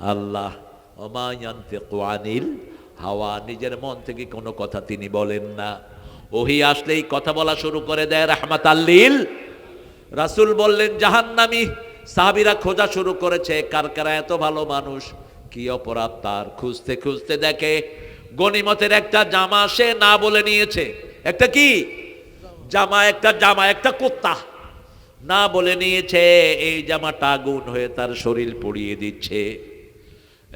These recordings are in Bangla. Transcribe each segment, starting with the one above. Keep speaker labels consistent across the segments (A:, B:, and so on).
A: আল্লাহ অমায়ান্তিকু আনিল হাওয়া, নিজের মন থেকে কোনো কথা তিনি বলেন না। ওহি আসলেই কথা বলা শুরু করে দেয় রাহমাত আল্লিল রাসুল বললেন, জাহান্নামি, সাহাবিরা খোঁজা শুরু করেছে, কার কারা এত ভালো মানুষ? কি অপরাধ তার? খুঁজতে খুঁজতে দেখে গনিমতের একটা জামা সে না বলে নিয়েছে। একটা কি? জামা, একটা জামা, একটা কুত্তা। না বলে নিয়েছে, এই জামাটা গুণ হয়ে তার শরীর পড়িয়ে দিচ্ছে।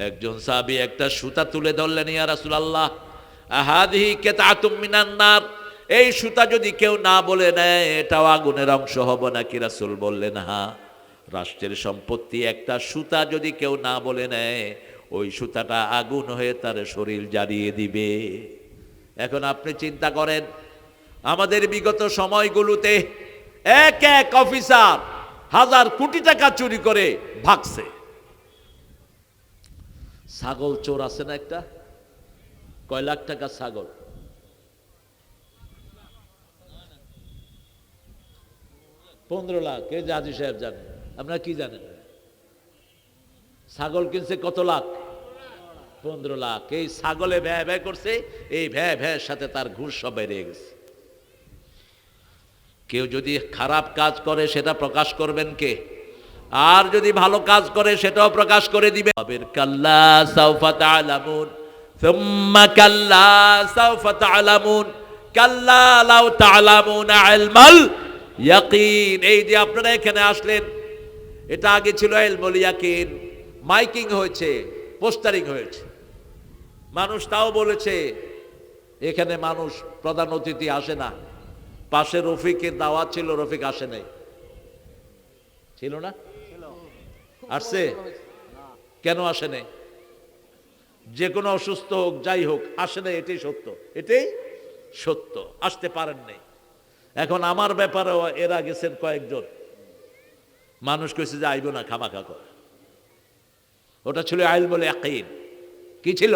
A: একজন সাহাবী একটা সুতা তুলে ধরলেন, ইয়া রাসূলুল্লাহ, আহাদিহি কেতাতুম মিনান নার, এই সুতা যদি কেউ না বলে নেয়, এটাও আগুনের অংশ হবে নাকি? রাসূল বললেন, হা, রাষ্ট্রের সম্পত্তি একটা সুতা যদি কেউ না বলে নেয়, ওই সুতাটা আগুন হয়ে তার শরীর জ্বালিয়ে দিবে। এখন আপনি চিন্তা করেন, আমাদের বিগত সময়গুলোতে এক এক অফিসার হাজার কোটি টাকা চুরি করে ভাগছে। ছাগল চোর আছে না একটা? কয় লাখ টাকা ছাগল? পনেরো লাখ, এই যে সাহেব জানেন। আপনারা কি জানেন? ছাগল কিনছে কত লাখ? পনেরো লাখ। এই ছাগলে ভ্যা ভ্যা করছে, এই ভ্যা ভ্যার সাথে তার ঘুষ সব বেড়ে গেছে। কেউ যদি খারাপ কাজ করে, সেটা প্রকাশ করবেন কে? আর যদি ভালো কাজ করে, সেটাও প্রকাশ করে দিবে। আবির কাল্লা সাউফা তাআলামুন, সুম্মা কাল্লা সাউফা তাআলামুন, কাল্লা লাউ তাআলামুন ইলমাল ইয়াকিন। এই যে আপনারা এখানে আসলেন, এটা আগে ছিল ইলমুল ইয়াকিন। মাইকিং হয়েছে, পোস্টারিং হয়েছে। মানুষ তাও বলেছে, এখানে মানুষ প্রধান অতিথি আসে না। পাশে রফিকের দাওয়াত ছিল, রফিক আসে নাই। ছিল না? আসছে কেন আসে নাই? যে কোনো অসুস্থ হোক, যাই হোক, আসে নাই, এটাই সত্য। এটাই সত্য, আসতে পারেন নাই। এখন আমার ব্যাপারেও এরা গেছেন কয়েকজন। মানুষ কইছে যে আইব না, খামাখা করে। ওটা ছিল আইল বলে একইন কি ছিল?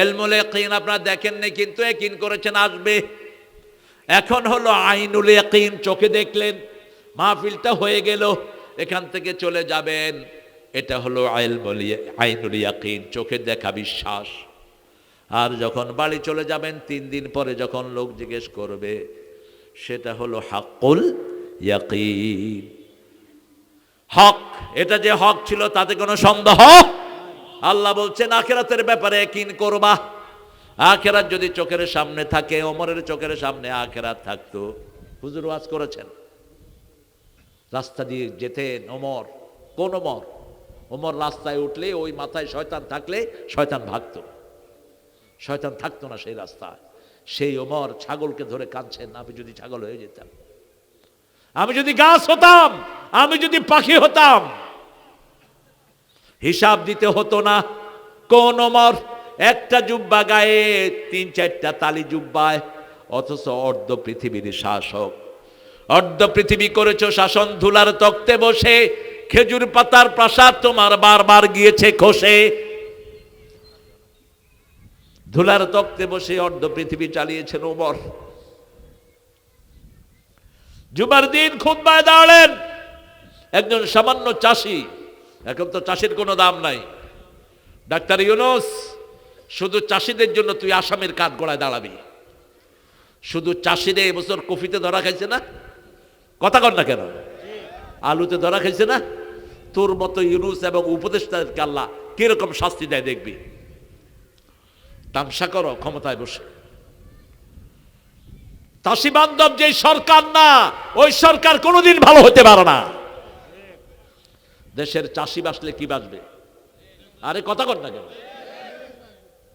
A: এলমুল ইয়াকিন আপনারা দেখেন নাই, কিন্তু একিন করেছেন, আসবে। এখন হলো আইনুল ইয়াকিন, চোখে দেখলেন। মাহফিলটা হয়ে গেল। এখান থেকে চলে যাবেন। এটা হলো আইল বলি, আইনুল ইয়াকিন, চোখে দেখা বিশ্বাস। আর যখন বাড়ি চলে যাবেন, তিন দিন পরে যখন লোক জিজ্ঞেস করবে, সেটা হলো হাক্কুল ইয়াকিন। হক, এটা যে হক ছিল তাতে কোনো সন্দেহ? আল্লাহ বলছেন, আখেরাতের ব্যাপারে কিন করবা। আখেরাত যদি চোখের সামনে থাকে অমরের চোখের সামনে আখেরাত থাকতো। হুজুর ওয়াজ করেছেন? রাস্তা দিয়ে যেতেন ওমর, কোন ওমর? ওমর রাস্তায় উঠলে ওই মাথায় শয়তান থাকলে শয়তান ভাগত। শয়তান থাকতো না সেই রাস্তায়। সেই ওমর ছাগলকে ধরে কাঁদছেন, আমি যদি ছাগল হয়ে যেতাম, আমি যদি গাছ হতাম, আমি যদি পাখি হতাম, হিসাব দিতে হতো না, কোন ওমর? একটা জুব্বা গায়ে তিন চারটা তালি জুব্বায়, অথচ অর্ধ পৃথিবীর শাসক অর্ধ পৃথিবী করেছ শাসন ধুলার তক্তে বসে, খেজুর পাতার প্রাসাদ তোমার বারবার গিয়েছে খসে। ধুলার তক্তে বসে অর্ধ পৃথিবী চালিয়েছেন ওমর জুমার দিন খুদ্ায় দাঁড়ালেন। একজন সামান্য চাষি, এখন তো চাষির কোনো দাম নাই। ডাক্তার ইউনুস, শুধু চাষিদের জন্য তুই আসামের কাঠ গড়ায় দাঁড়াবি। শুধু চাষিদের এবছর কফিতে ধরা খাইছে না? কথা কর না কেন? আলুতে ধরা খাইছে না? তোর মতো ইউনুস এবং উপদেষ্টাদেরকে আল্লাহ কীরকম শাস্তি দেয় দেখবি? তামসা করো, ক্ষমতায় বসে। চাষি বান্ধব যে সরকার না, ওই সরকার কোনোদিন ভালো হতে পারে না। দেশের চাষি বাসলে কি বাসবে আরে কথা কর না কেন?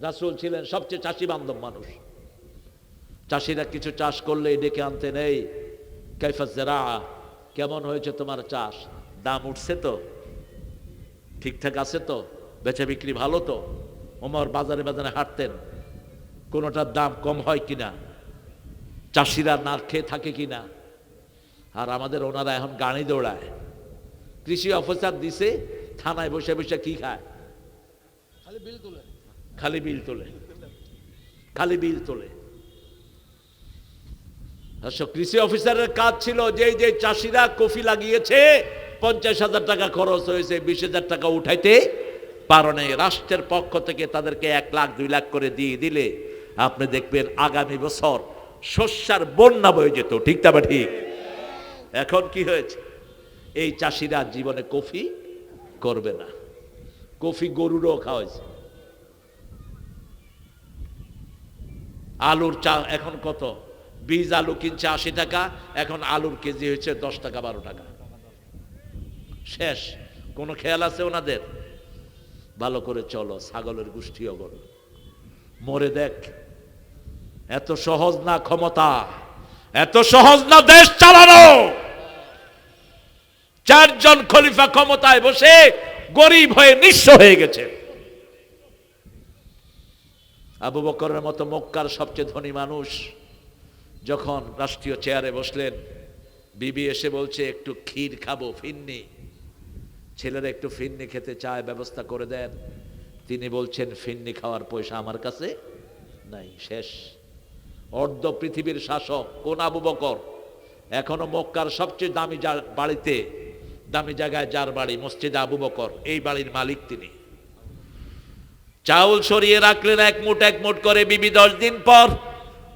A: রাসুল ছিলেন সবচেয়ে চাষি বান্ধব মানুষ। চাষিরা কিছু চাষ করলে ডেকে আনতে নেই। কাইফাজেরা কেমন হয়েছে তোমার চাষ? দাম উঠছে তো? ঠিকঠাক আছে তো? বেচা বিক্রি ভালো তো? ওমর বাজারে বাজারে হাঁটতেন। কোনোটার দাম কম হয় কিনা? চাষিরা না খেয়ে থাকে কিনা? আর আমাদের ওনারা এখন গাড়ি দৌড়ায়। কৃষি অফিসার দিছে থানায় বসে বসে কি খায়?
B: খালি বিল তুলে।
A: খালি বিল তোলে। খালি বিল তোলে। কৃষি অফিসারের কাজ ছিল যে যে চাষিরা কফি লাগিয়েছে, পঞ্চাশ হাজার টাকা খরচ হয়েছে, বিশ হাজার টাকা উঠাইতে পারনে রাষ্ট্রের পক্ষ থেকে তাদেরকে এক লাখ, দুই লাখ করে দিয়ে দিলে আপনি দেখবেন আগামী বছর শস্যার বন্যা বয়ে যেত। ঠিক তা ঠিক? এখন কি হয়েছে? এই চাষিরা জীবনে কফি করবে না। কফি গরুরও খাওয়াইছে। আলুর চা এখন কত? বীজ আলু কিনছে আশি টাকা, এখন আলুর কেজি হয়েছে দশ টাকা, বারো টাকা। শেষ। কোনো খেয়াল আছে ওনাদের? ভালো করে চলো, ছাগলের গোষ্ঠী অগল মরে দেখ, এত সহজ না ক্ষমতা, এত সহজ না দেশ চালানো। চারজন খলিফা ক্ষমতায় বসে গরিব হয়ে নিঃস্ব হয়ে গেছে। আবু বকরের মতো মক্কার সবচেয়ে ধনী মানুষ যখন রাষ্ট্রীয় চেয়ারে বসলেন, বিবি এসে বলছে, একটু ক্ষীর খাব, ফিন্নি। ছেলেরা একটু ফিন্নি খেতে চায়, ব্যবস্থা করে দেন। তিনি বলছেন, ফিন্নি খাওয়ার পয়সা আমার কাছে নাই, শেষ। অর্ধ পৃথিবীর শাসক, কোন আবু বকর, এখনও মক্কার সবচেয়ে দামি যা- বাড়িতে, দামি জায়গায় যার বাড়ি, মসজিদে আবু বকর, এই বাড়ির মালিক তিনি। চাউল সরিয়ে রাখলেন, এক মুঠ এক মুঠ করে বিবি দশ দিন পর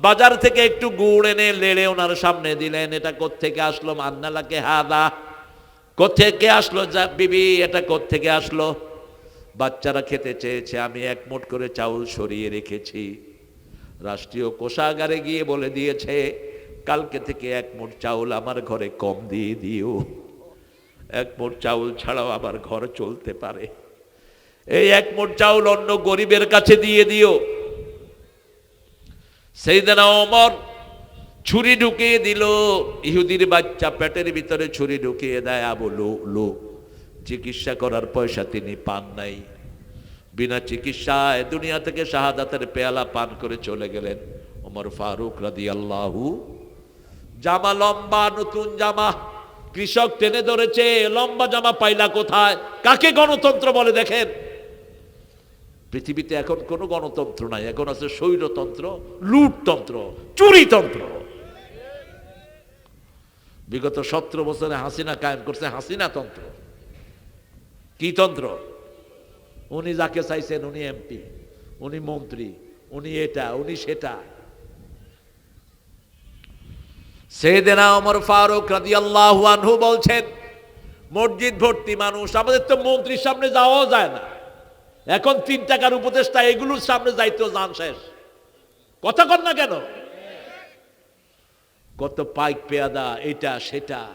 A: বাজার থেকে একটু গুড় এনে লেড়ে ওনার সামনে দিলেন, এটা কোত্থেকে আসলো? মান্নালাকে হাদা। কোত্থেকে আসলো যা, বিবি, এটা কোত্থেকে আসলো? বাচ্চারা খেতে চেয়েছে, আমি এক করে চাউল সরিয়ে রেখেছি। রাষ্ট্রীয় কোষাগারে গিয়ে বলে দিয়েছে, কালকে থেকে এক চাউল আমার ঘরে কম দিয়ে দিও। এক চাউল ছাড়াও আমার ঘর চলতে পারে। এই এক চাউল অন্য গরিবের কাছে দিয়ে দিও। সেইদিনা অমর ছুরি ঢুকিয়ে দিল। ইহুদির বাচ্চা পেটের ভিতরে ছুরি ঢুকিয়ে দেয় আবু লো চিকিৎসা করার পয়সা তিনি পান নাই। বিনা চিকিৎসায় দুনিয়া থেকে শাহাদাতের পেয়ালা পান করে চলে গেলেন ওমর ফারুক রাদি আল্লাহু জামা লম্বা, নতুন জামা, কৃষক টেনে ধরেছে, লম্বা জামা পাইলা কোথায়? কাকে গণতন্ত্র বলে দেখেন? পৃথিবীতে এখন কোনো গণতন্ত্র নাই, এখন আছে স্বৈরতন্ত্র, লুটতন্ত্র, চুরিতন্ত্র। বিগত সতেরো বছরে হাসিনা কায়েম করছে হাসিনা তন্ত্র কি তন্ত্র? উনি যাকে চাইছেন উনি এমপি, উনি মন্ত্রী, উনি এটা, উনি সেটা। সেদিনা ওমর ফারুক রাদিয়াল্লাহু আনহু বলছেন, মসজিদ ভর্তি মানুষ, আমাদের তো মন্ত্রীর সামনে যাওয়াও যায় না। এখন তিন টাকার উপদেষ্টা এগুলোর সামনে যাইতেও যান শেষ। কথা কর না কেন? কত পাইক পেয়াদা, এটা, সেটা।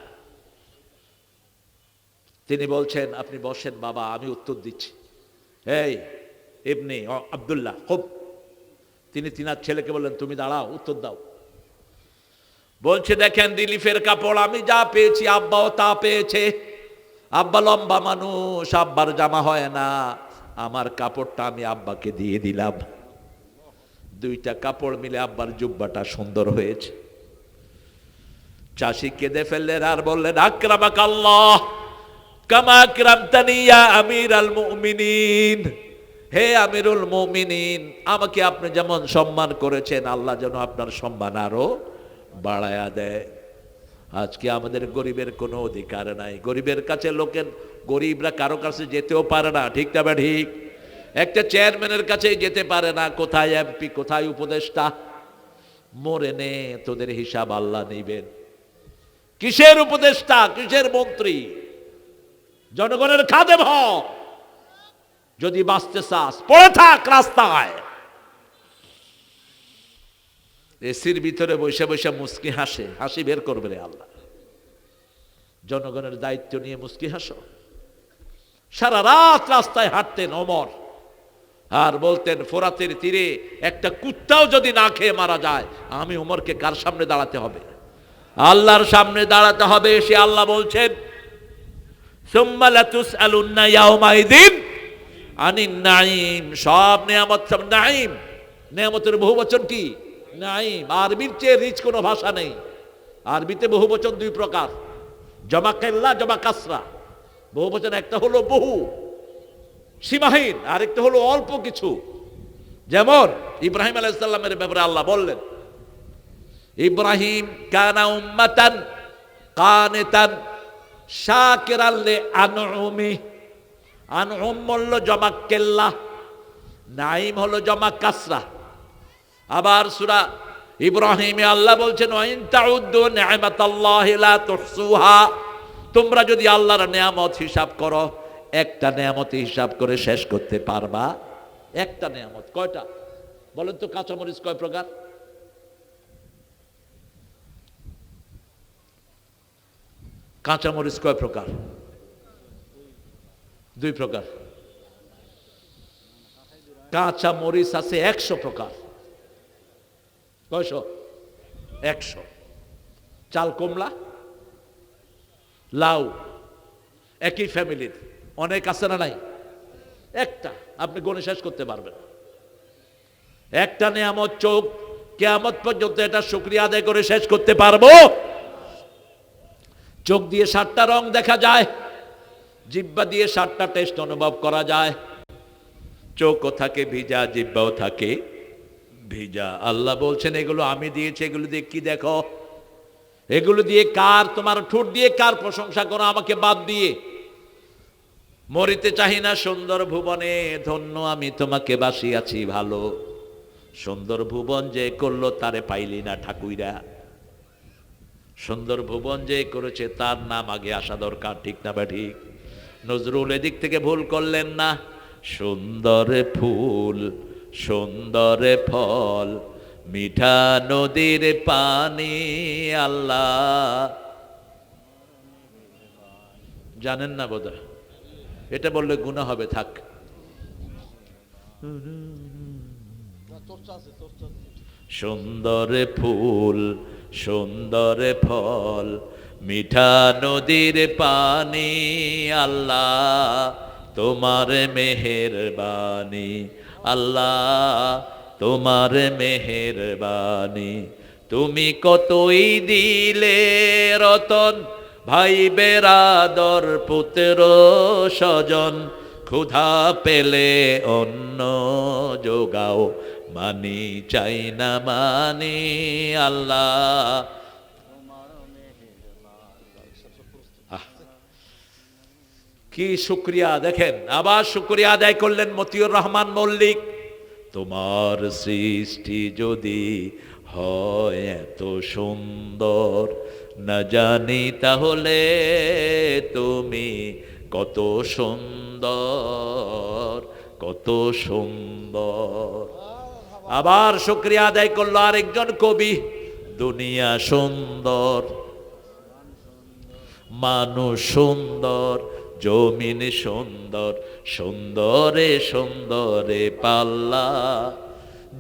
A: তিনি বলছেন, আপনি বসেন বাবা, আমি উত্তর দিচ্ছি। এই এমনি আবদুল্লাহ, খুব। তিনি তিনার ছেলেকে বললেন, তুমি দাঁড়াও, উত্তর দাও। বলছে, দেখেন, দিলীপের কাপড়, আমি যা পেয়েছি, আব্বাও তা পেয়েছে। আব্বা লম্বা মানুষ, আব্বার জামা হয় না। আমার কাপড়টা আমি আব্বাকে দিয়ে দিলাম। দুইটা কাপড় মিলে আব্বার জুব্বাটা সুন্দর হয়েছে। চাষি কেঁদে ফেললেন আর বললেন আক্রামাক আল্লাহ কামা আক্রামতানিয়া আমির আল মুমিনিন। হে আমিরুল মুমিনিন, আমাকে আপনি যেমন সম্মান করেছেন, আল্লাহ যেন আপনার সম্মান আরও বাড়ায়া দেয়। আজকে আমাদের গরিবের কোনো অধিকার নাই। গরিবের কাছে লোকের গরিবরা কারও কাছে যেতেও পারে না, ঠিক না ঠিক? একটা চেয়ারম্যানের কাছে যেতে পারে না, কোথায় এমপি, কোথায় উপদেষ্টা? মরে নে, তোদের হিসাব আল্লাহ নিবেন। কিসের উপদেষ্টা, কিসের মন্ত্রী? জনগণের খাদে ভ যদি বাঁচতে চাস, পড়ে থাক রাস্তায়। এসির ভিতরে বসে বসে মুস্কি হাসে, হাসি বের করবে রে আল্লাহ। জনগণের দায়িত্ব নিয়ে মুস্কি হাসো। সারা রাত রাস্তায় হাঁটতেন অমর। আর বলতেন, ফোরাতের তীরে একটা কুত্তাও যদি না খেয়ে মারা যায়, আমি ওমরকে কার সামনে দাঁড়াতে হবে? আল্লাহর সামনে দাঁড়াতে হবে সে আল্লাহ বলছেন সব নিয়ামত সব নাঈম। নিয়ামতের বহু বচন কি? নাঈম। আরবির চেয়ে রিচ কোনো ভাষা নেই। আরবিতে বহু বচন দুই প্রকার। জমা কেল্লা, জমা কাসরা। বহু বচন একটা হলো বহু, সীমাহীন, আরেকটা হলো অল্প কিছু। যেমন ইব্রাহিম আলাইসাল্লামের ব্যাপারে আল্লাহ বললেন, ইব্রাহিম কানা উম্মাতান কানেতান শাকিরাল্লে আনউমি। আনহুম বলল জমা কেল্লা নাইম হলো জমা কাসরা। আবার সুরা ইব্রাহিমে আল্লাহ বলছেন ওয়াইন তাউদ্দু নি'মাতাল্লাহি লা তুহসুহা। তোমরা যদি আল্লাহর নিয়ামত হিসাব করো, একটা নিয়ামত হিসাব করে শেষ করতে পারবা। একটা নিয়ামত, কয়টা? বলেন তো কাঁচামরিচ কয় প্রকার? কাঁচামরিচ কয় প্রকার? দুই প্রকার। কাঁচা মরিচ আছে একশো প্রকার। কয়শো? একশো। চাল কমলা? লাউ, একই ফ্যামিলির অনেক আছে না নাই? একটা, আপনি গণে শেষ করতে পারবেন। একটা নিয়ামত চোখ, কেয়ামত পর্যন্ত এটা শুক্রিয়া আদায় করে শেষ করতে পারব। চোখ দিয়ে সাতটা রং দেখা যায়, জিব্বা দিয়ে সাতটা টেস্ট অনুভব করা যায়। চোখও থাকে, ভিজা জিব্বাও থাকে। ভিজা। আল্লাহ বলছেন, এগুলো আমি দিয়েছি, এগুলো দিয়ে কি দেখো? এগুলো দিয়ে কার, তোমার ঠোঁট দিয়ে কার প্রশংসা করো, আমাকে বাদ দিয়ে। মরিতে চাহি না সুন্দর ভুবনে, ধন্য আমি তোমাকে বাসিয়াছি ভালো। সুন্দর ভুবন যে করল, তারে পাইলি না ঠাকুইরা। সুন্দর ভুবন যে করেছে, তার নাম আগে আসা দরকার, ঠিক না বা ঠিক? নজরুল এদিক থেকে ভুল করলেন না। সুন্দর ফুল, সুন্দর ফল মিঠা নদীর পানি, আল্লাহ। জানেন না বোধ এটা বললে গুণা হবে, থাক। সুন্দর ফুল, সুন্দর ফল, মিঠা নদীর পানি, আল্লাহ। তোমার মেহেরবানি, আল্লাহ। তোমার মেহেরবানি। তুমি কতই দিলে রতন ভাই বেরাদর পুত্র স্বজন। ক্ষুধা পেলে অন্ন যোগাও, মানি চাই না মানি আল্লাহ। কি শুক্রিয়া, দেখেন, আবার শুক্রিয়া আদায় করলেন মতিউর রহমান মল্লিক। তোমার সৃষ্টি যদি হয় এত সুন্দর, না জানি তাহলে তুমি কত সুন্দর কত সুন্দর। আবার শুক্রিয়া আদায় করল আরেকজন কবি, দুনিয়া সুন্দর, মানুষ সুন্দর জমিন সুন্দর, সুন্দরে সুন্দরে পাল্লা।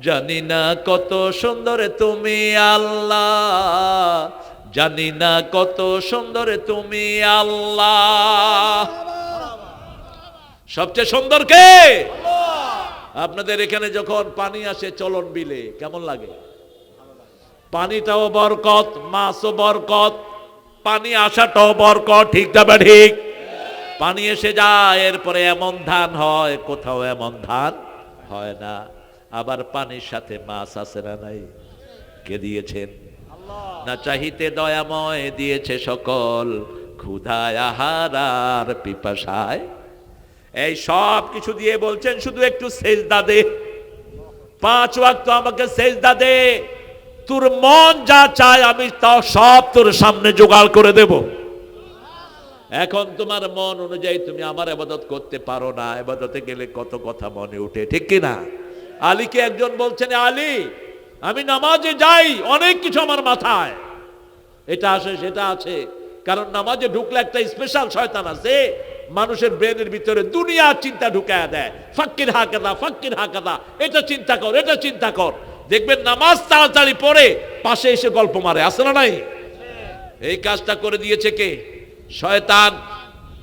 A: জানি না কত সুন্দর তুমি আল্লাহ। জানি না কত সুন্দর তুমি আল্লাহ। সবচেয়ে সুন্দর কে? আপনাদের এখানে যখন পানি আসে চলন বিলে, কেমন লাগে? পানিটাও বরকত, মাছও বরকত, পানি আসাটাও বরকত, ঠিক যাবে ঠিক? পানি এসে যায়, এরপরে এমন ধান হয়, কোথাও এমন ধান হয় না। আবার পানির সাথে মাছ আছে না নাই? কে দিয়েছেন? না চাহিতে দয়াময় দিয়েছে সকল ক্ষুধায় আহার আর পিপাসায়। এই সব কিছু দিয়ে বলছেন, শুধু একটু সেজদা দে। পাঁচ ওয়াক্ত আমাকে সেজদা দে। তোর মন যা চায় আমি তা সব তোর সামনে জোগাড় করে দেব। এখন তোমার মন অনুযায়ী তুমি আমার আবাদত করতে পারো না। আবাদতে গেলে কত কথা মনে উঠে, ঠিক কি না আলীকে একজন বলছেন, আলী, আমি নামাজে যাই, অনেক কিছু আমার মাথায়। এটা আসে, সেটা আছে। কারণ নামাজে ঢুকলে একটা স্পেশাল শয়তান আছে, মানুষের ব্রেনের ভিতরে দুনিয়ার চিন্তা ঢুকায় দেয়। ফাক্কির হাকাদা ফাক্কির হাকাদা, এটা চিন্তা কর, এটা চিন্তা কর। দেখবেন নামাজ তাড়াতাড়ি পড়ে, পাশে এসে গল্প মারে আসে না নাই? এই কাজটা করে দিয়েছে কে? শয়তান।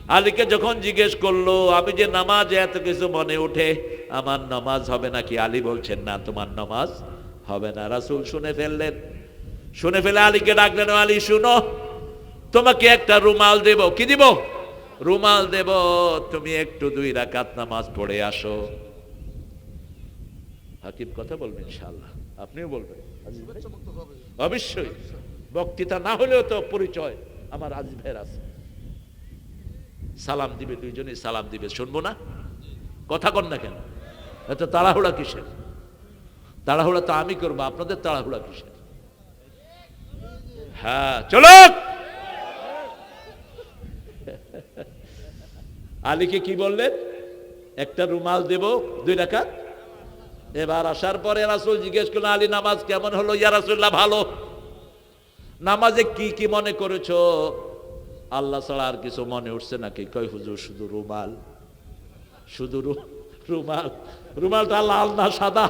A: আলীকে যখন জিজ্ঞেস করল, আমি যে নামাজে এত কিছু মনে উঠে আমার নামাজ হবে নাকি? আলী বলছেন, না, তোমার নামাজ হবে না। রাসূল শুনে ফেললেন। শুনে ফেলে আলীকে ডাকলেন, আলী, শুনো, তোমাকে একটা রুমাল দেব। কি দিব? রুমাল দেব, তুমি একটু দুই রাকাত নামাজ পড়ে আসো। হাকিম কথা বলবেন ইনশাআল্লাহ। আপনিও বলবেন। অবশ্যই। বক্তৃতা না হলেও তো পরিচয় আমার আজিজ ভাইয়ের আছে। সালাম দিবে দুইজনই সালাম দিবে, শুনব না? কথা কন না কেন? এত তাড়াহুড়া কিসের? তাড়াহুড়া তো আমি করব, আপনাদের তাড়াহুড়া কিসের? হ্যাঁ চলো আলীকে কি বললেন? একটা রুমাল দেব, দুই রাকাত? এবার আসার পরে রাসুল জিজ্ঞেস করলেন, আলী, নামাজ কেমন হলো? ইয়া রাসুল্লাহ ভালো। নামাজে কি কি মনে করেছ? আল্লাহ ছাড়া আর কিছু মনে উঠছে নাকি? কই হুজুর, শুধু রুমাল? শুধু রুমাল? রুমালটা লাল না সাদা?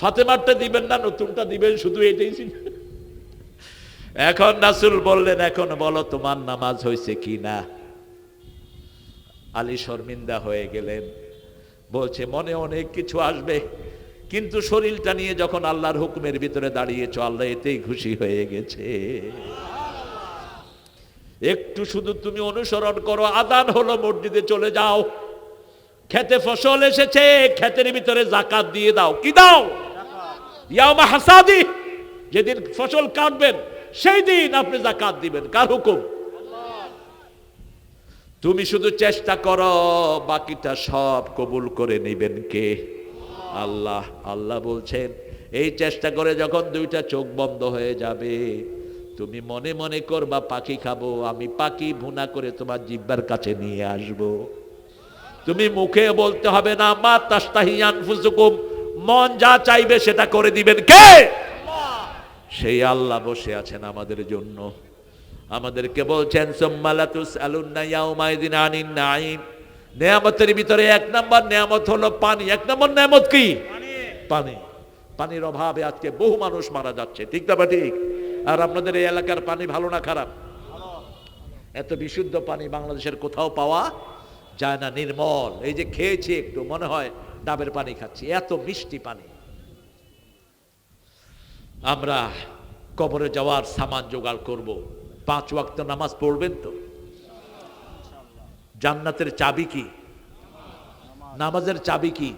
A: ফাতেমারটা দিবেন না, নতুনটা দিবেন? শুধু এটাই ছিল। এখন রাসুল বললেন, এখন বলো তোমার নামাজ হয়েছে কি না আলী শর্মিন্দা হয়ে গেলেন। বলছে, মনে অনেক কিছু আসবে, কিন্তু শরীরটা নিয়ে যখন আল্লাহর হুকুমের ভিতরে দাঁড়িয়েছ, আল্লাহ এতেই খুশি হয়ে গেছে। একটু শুধু তুমি অনুসরণ করো, আদান হলো মসজিদে চলে যাও। খেতে ফসল এসেছে ক্ষেতের ভিতরে জাকাত দিয়ে দাও। কি দাও? যেদিন ফসল কাটবেন, সেই দিন আপনি জাকাত দিবেন। কার হুকুম? তুমি শুধু চেষ্টা করো, বাকিটা সব কবুল করে নেবেন কে? আল্লাহ আল্লাহ বলছেন, এই চেষ্টা করে যখন দুইটা চোখ বন্ধ হয়ে যাবে তুমি মনে মনে করবা, পাখি খাব, আমি পাখি ভুনা করে তোমার জিব্বার কাছে নিয়ে আসব। তুমি মুখে বলতে হবে না, মা তাস্তাহিয়ান ফুসুকুম মন যা চাইবে সেটা করে দিবেন। কে? সেই আল্লাহ বসে আছেন আমাদের জন্য। আমাদেরকে বলছেন নেয়ামতের ভিতরে এক নম্বর নেয়ামত হলো পানি। এক নম্বর নেয়ামত কি? পানি। পানির অভাবে আজকে বহু মানুষ মারা যাচ্ছে। ঠিক না বা ঠিক? আর আপনাদের এই এলাকার পানি ভালো না খারাপ? এত বিশুদ্ধ পানি বাংলাদেশের কোথাও পাওয়া যায় না, নির্মল। এই যে খেয়েছি একটু, মনে হয় ডাবের পানি খাচ্ছি। এত মিষ্টি পানি। আমরা কবরে যাওয়ার সামান জোগাড় করব। পাঁচ ওয়াক্ত নামাজ পড়বেন তো? জান্নাতের চাবি কি? নামাজের চাবি কি?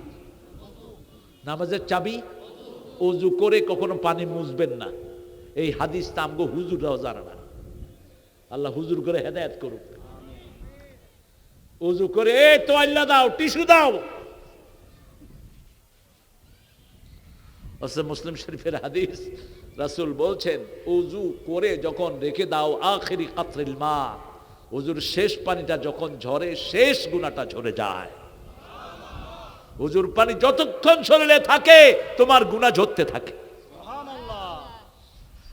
A: নামাজের চাবি? অজু করে কখনো পানি মুছবেন না। এই হাদিস তামগো হুজুররাও জানে না। আল্লাহ হুজুর করে হেদায়ত করুক। অজু করে, এ তোয়াল্লা দাও, টিস্যু দাও। মুসলিম শরীফের হাদিস, রাসূল বলছেন, উজু করে যখন রেখে দাও আখেরি কাতরিল মা উজুর শেষ পানিটা যখন ঝরে, শেষ গুণাটা ঝরে যায়। উজুর পানি যতক্ষণ শরীরে থাকে, তোমার গুণা ঝরতে থাকে।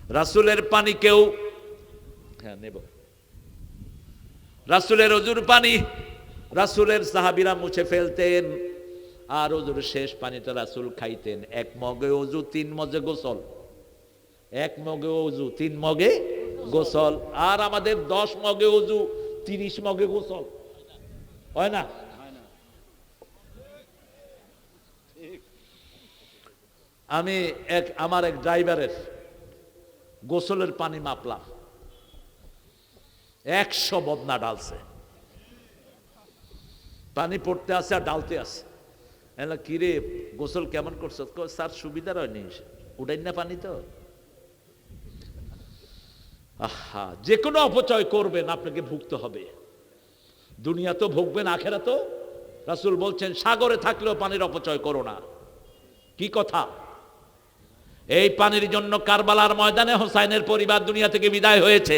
A: রাসূলের পানি কেউ হ্যাঁ নেব। রাসুলের অজুর পানি, রাসূলের সাহাবিরা মুছে ফেলতেন আর ওজুর শেষ পানিটা রাসুল খাইতেন। এক মগে অজু, তিন মগে গোসল। এক মগে অজু, তিন মগে গোসল। আর আমাদের দশ মগে অজু, তিরিশ মগে গোসল। হয় না? আমি এক, আমার এক ড্রাইভারের গোসলের পানি মাপলাম। একশো বদনা ডালছে পানি পড়তে আছে আর ডালতে আছে। এলা, কিরে, গোসল কেমন করছ? স্যার সুবিধা হয়নি। উঠাই না পানি তো। আহা, যে কোনো অপচয় করবেন, আপনাকে ভুগতে হবে। দুনিয়া তো ভুগবেন আখেরা তো? রাসুল বলছেন, সাগরে থাকলেও পানির অপচয় করো না। কি কথা? এই পানির জন্য কারবালার ময়দানে হোসাইনের পরিবার দুনিয়া থেকে বিদায় হয়েছে।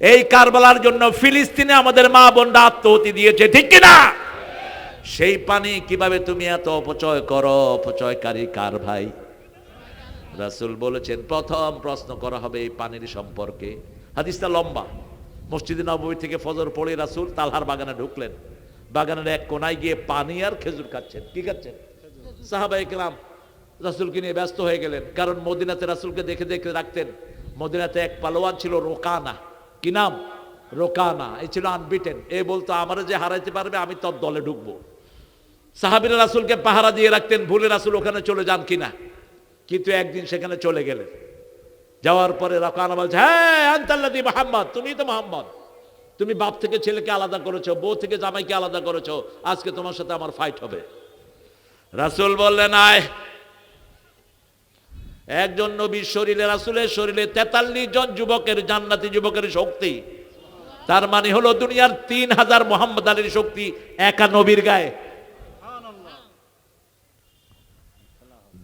A: এই কারবালার জন্য ফিলিস্তিনে আমাদের মা বোনরা আত্মহতি দিয়েছে, ঠিক কিনা? সেই পানি কীভাবে তুমি এত অপচয় করো? অপচয়কারী কার ভাই? রাসূল বলেছেন, প্রথম প্রশ্ন করা হবে এই পানির সম্পর্কে। হাদিসটা লম্বা। মসজিদে নবী থেকে ফজর পড়ে রাসূল তালহার বাগানে ঢুকলেন। বাগানের এক কোনায় গিয়ে পানি আর খেজুর খাচ্ছেন। কি খাচ্ছেন? সাহাবা একরাম রাসূলকে নিয়ে ব্যস্ত হয়ে গেলেন। কারণ মদিনাতে রাসূলকে দেখে দেখে রাখতেন, মদিনাতে এক পালোয়ান ছিল রোকানা। কি নাম? রোকানা। এই ছিল আনবিটেন এ বলতো, আমারে যে হারাইতে পারবে, আমি তোর দলে ঢুকবো। সাহাবিরা রাসূলকে পাহারা দিয়ে রাখতেন, ভুলে রাসূল ওখানে চলে যান কিনা। কিন্তু একদিন সেখানে চলে গেলেন। যাওয়ার পরে রকানা বলছে হ্যাঁ আন্তাল্লাদি মোহাম্মদ তুমি তো মোহাম্মদ। তুমি বাপ থেকে ছেলেকে আলাদা করেছ, বউ থেকে জামাইকে আলাদা করেছ, আজকে তোমার সাথে আমার ফাইট হবে। রাসূল বললেন, আয় একজন নবীর শরীরে, রাসূলের শরীরে তেতাল্লিশ জন যুবকের জান্নাতি যুবকের শক্তি। তার মানে হলো দুনিয়ার তিন হাজার মোহাম্মদ আলীর শক্তি একা নবীর গায়ে।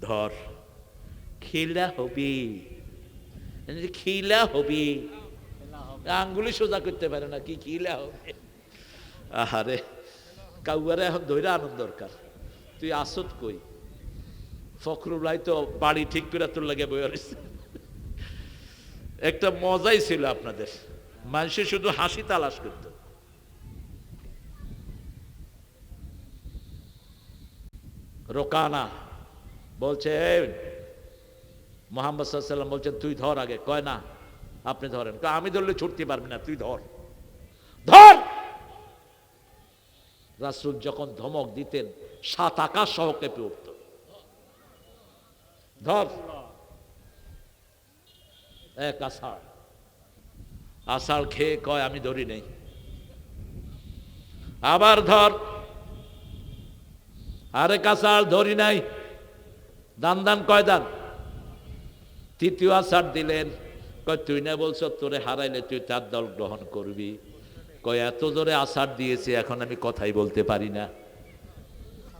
A: ধর, খিলা হবি। খিলা হবি। আঙ্গুলি সোজা করতে পারে না কি খিলা হবে। আহারে, কাউয়ারে এখন ধৈর্য আনন্দ দরকার। তুই আসত কই? ফখরুল তো বাড়ি ঠিক করে তোর লাগে বই একটা মজাই ছিল আপনাদের। মানুষে শুধু হাসি তালাশ করত। রোকানা বলছে মোহাম্মদ সাল্লাম বলছেন তুই ধর আগে। কয়, না, আপনি ধরেন। আমি ধরলে ছুটতে পারবি না, তুই ধর। ধর! রাসুল যখন ধমক দিতেন, সাত আকাশ সহ কেঁপে উঠত। ধর। এক আষাঢ়। আষাঢ় খেয়ে কয়, আমি ধরি নেই। আবার ধর। আরেক আষাঢ় ধরি নাই। দান দান কয়, দান। তৃতীয় আষাঢ় দিলেন। কয়, তুই না বলছ তোরে হারাইলে তুই তার দল গ্রহণ করবি? কয়, এত জোরে আষাঢ় দিয়েছে, এখন আমি কথাই বলতে পারি না।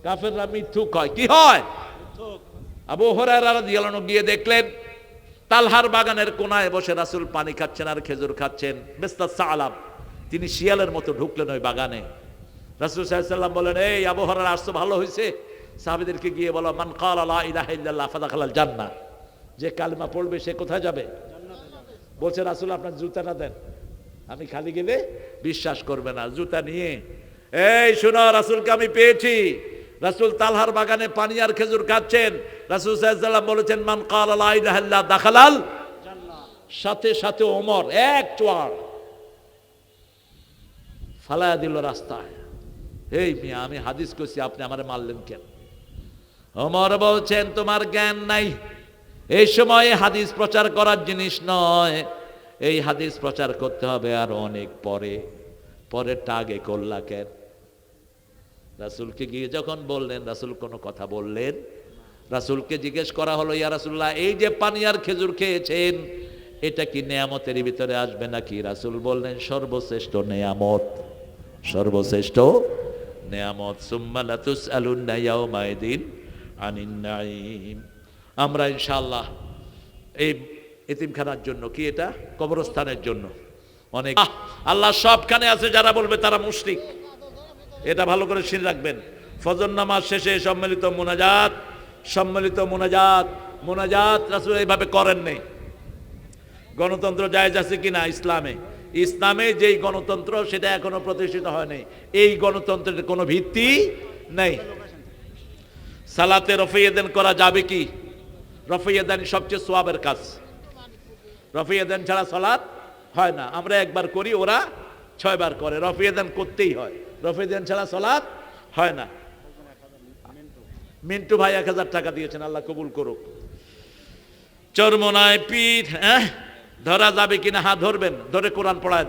A: কাফেররা মিথ্যু কয় কি হয়? আবু হরারা গিয়ে দেখলেন, তালহার বাগানের কোনায় বসে রাসুল পানি খাচ্ছেন আর খেজুর খাচ্ছেন। মেস্তা সালাম, তিনি শিয়ালের মতো ঢুকলেন ওই বাগানে। রাসুল সাহেব বলেন, এই আবু হরার আসতো ভালো হয়েছে সাহাবিদেরকে গিয়ে বলো, মান কাল আল্লাহ ইলাহা ইল্লাল্লাহ ফাদাখালাল জান্নাহ। যে কালিমা পড়বে, সে কোথায় যাবে? বলছে, রাসুল, আপনার জুতাটা দেন। আমি খালি গেলে বিশ্বাস করবে না। জুতা নিয়ে, এই, শোনো, রাসুলকে আমি পেয়েছি। রাসুল তালহার বাগানে পানি আর খেজুর খাচ্ছেন। রাসুল সাহেব বলেছেন, মান কাল দাখালাল সাথে সাথে ওমর, এক চোয়ার। ফালায়া দিল রাস্তায়। এই মিয়া, আমি হাদিস করছি আপনি আমার মারলেন কেন? ওমর বলছেন, তোমার জ্ঞান নাই। এই সময়ে হাদিস প্রচার করার জিনিস নয়। এই হাদিস প্রচার করতে হবে আর অনেক পরে। পরেরটা আগে করলা কেন? রাসুলকে গিয়ে যখন বললেন, রাসুল কোনো কথা বললেন? রাসুলকে জিজ্ঞেস করা হলো, ইয়া রাসুল্লাহ এই যে পানি আর খেজুর খেয়েছেন, এটা কি নেয়ামতের ভিতরে আসবে নাকি? রাসুল বললেন, সর্বশ্রেষ্ঠ নেয়ামত সর্বশ্রেষ্ঠ নেয়ামত। সুম্মালাতুস আলুন্না ইয়াউমাইদিন আনিন নাঈম। আমরা ইনশাআল্লাহ এই এতিমখানার জন্য কি এটা? কবরস্থানের জন্য। অনেক আল্লাহ সবখানে আছে যারা বলবে তারা মুশরিক। এটা ভালো করে শুনে রাখবেন। ফজর নামাজ শেষে সম্মিলিত মোনাজাত সম্মিলিত মোনাজাত মোনাজাত রাসূল এইভাবে করেন নেই। গণতন্ত্র জায়েজ আছে কিনা ইসলামে? ইসলামে যেই গণতন্ত্র, সেটা এখনও প্রতিষ্ঠিত হয়নি এই গণতন্ত্রের কোনো ভিত্তি নেই। সালাতে রফিয়েদেন করা যাবে কি? রফিয়েদান সবচেয়ে সোয়াবের কাজ। রফিয়েদান ছাড়া সালাত হয় না। আমরা একবার করি, ওরা ছয়বার করে। রফিয়েদান করতেই হয়। রফিয়েদান ছাড়া সলাৎ হয় না। মিন্টু ভাই এক হাজার টাকা দিয়েছেন, আল্লাহ কবুল করুক। চরমনায় পিঠ হ্যাঁ? ধরা যাবে কিনা? হা ধরবেন। ধরে কোরআন পড়ায়